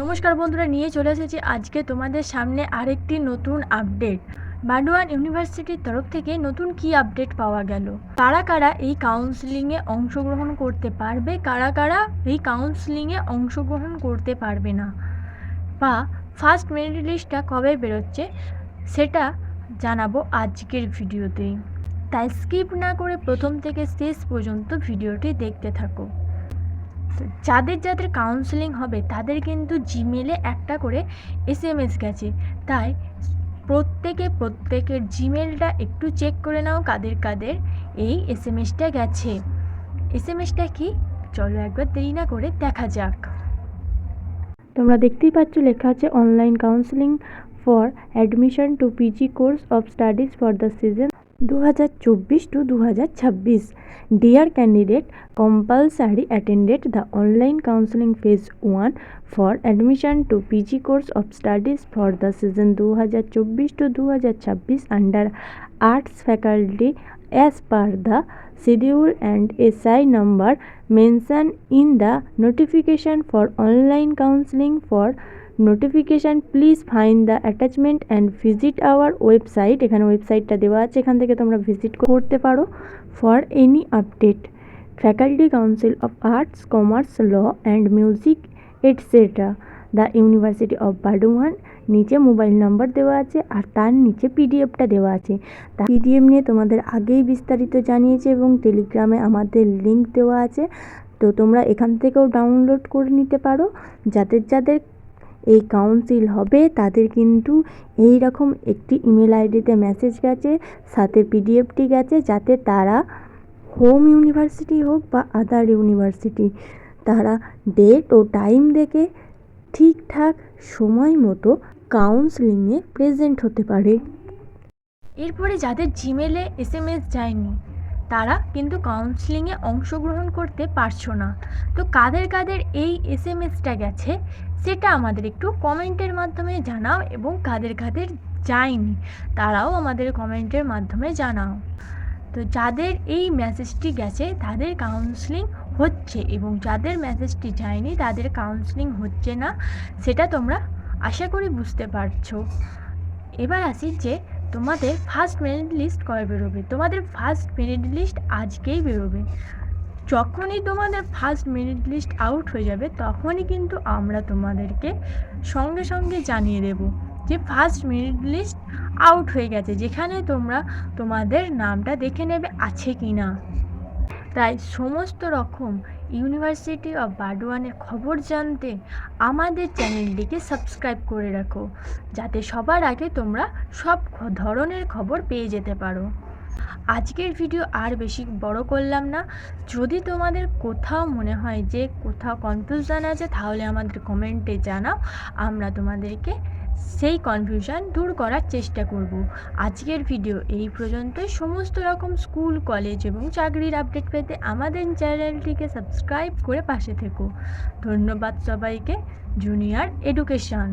নমস্কার বন্ধুরা নিয়ে চলে এসেছি আজকে তোমাদের সামনে আরেকটি নতুন আপডেট বান্ডোয়ান ইউনিভার্সিটির তরফ থেকে নতুন কি আপডেট পাওয়া গেল কারা কারা এই কাউন্সিলিংয়ে অংশগ্রহণ করতে পারবে কারা কারা এই কাউন্সিলিংয়ে অংশগ্রহণ করতে পারবে না বা ফার্স্ট মেরিট লিস্টটা কবে বেরোচ্ছে সেটা জানাবো আজকের ভিডিওতেই তাই স্কিপ না করে প্রথম থেকে শেষ পর্যন্ত ভিডিওটি দেখতে থাকো যাদের যাদের কাউন্সেলিং হবে তাদের কিন্তু জিমেলে একটা করে এস এম এস গেছে তাই প্রত্যেকে প্রত্যেকের জিমেলটা একটু চেক করে নাও কাদের কাদের এই এস এম এসটা গেছে এস এম এসটা কি চলো একবার দেরি না করে দেখা যাক তোমরা দেখতেই পাচ্ছ লেখা আছে online counselling for admission to PG course of studies for the season 2024 to 2026 Dear candidate compulsory attended the online counseling phase 1 for admission to PG course of studies for the season 2024 to 2026 under arts faculty as per the schedule and SI number mentioned in the notification for online counseling for notification please find the attachment and visit our website এখানে ওয়েবসাইটটা দেওয়া আছে এখান থেকে তোমরা visit করতে পারো for any update faculty council of arts commerce law and music etcetera the university of Burdwan নিচে মোবাইল নাম্বার দেওয়া আছে আর তার নিচে পিডিএফটা দেওয়া আছে তা পিডিএফ নিয়ে তোমাদের আগেই বিস্তারিত জানিয়েছে এবং টেলিগ্রামে আমাদের লিঙ্ক দেওয়া আছে তো তোমরা এখান থেকেও ডাউনলোড করে নিতে পারো যাদের যাদের এই কাউন্সিল হবে তাদের কিন্তু এই রকম একটি ইমেল আইডিতে মেসেজ গেছে সাথে পিডিএফটি গেছে যাতে তারা হোম ইউনিভার্সিটি হোক বা আদার ইউনিভার্সিটি তারা ডেট ও টাইম দেখে ঠিকঠাক সময় মতো কাউন্সেলিংয়ে প্রেজেন্ট হতে পারে এরপরে যাদের জিমেলে এস এম এস যায়নি তারা কিন্তু কাউন্সেলিংয়ে অংশগ্রহণ করতে পারছো না তো কাদের কাদের এই এস এম এসটা গেছে সেটা আমাদের একটু কমেন্টের মাধ্যমে জানাও এবং কাদের কাদের যায়নি তারাও আমাদের কমেন্টের মাধ্যমে জানাও তো যাদের এই মেসেজটি গেছে তাদের কাউন্সিলিং হচ্ছে এবং যাদের মেসেজটি যায়নি তাদের কাউন্সিলিং হচ্ছে না সেটা তোমরা আশা করি বুঝতে পারছো এবার আসি যে তোমাদের ফার্স্ট মেরিট লিস্ট কবে বেরোবে তোমাদের ফার্স্ট মেরিট লিস্ট আজকেই বেরোবে যখনই তোমাদের ফার্স্ট মেরিট লিস্ট আউট হয়ে যাবে তখনই কিন্তু আমরা তোমাদেরকে সঙ্গে সঙ্গে জানিয়ে দেব যে ফার্স্ট মেরিট লিস্ট আউট হয়ে গেছে যেখানে তোমরা তোমাদের নামটা দেখে নেবে আছে কি না তাই সমস্ত রকম ইউনিভার্সিটি অফ বার্ডওয়ানের খবর জানতে আমাদের চ্যানেলটিকে সাবস্ক্রাইব করে রাখো যাতে সবার আগে তোমরা সব ধরনের খবর পেয়ে যেতে পারো আজকের ভিডিও আর বেশি বড় করলাম না যদি তোমাদের কোথাও মনে হয় যে কোথাও কনফিউশান আছে তাহলে আমাদের কমেন্টে জানাও আমরা তোমাদেরকে সেই কনফিউশন দূর করার চেষ্টা করব আজকের ভিডিও এই পর্যন্তই সমস্ত রকম স্কুল কলেজ এবং চাকরির আপডেট পেতে আমাদের চ্যানেলটিকে সাবস্ক্রাইব করে পাশে থেকো ধন্যবাদ সবাইকে জুনিয়র এডুকেশন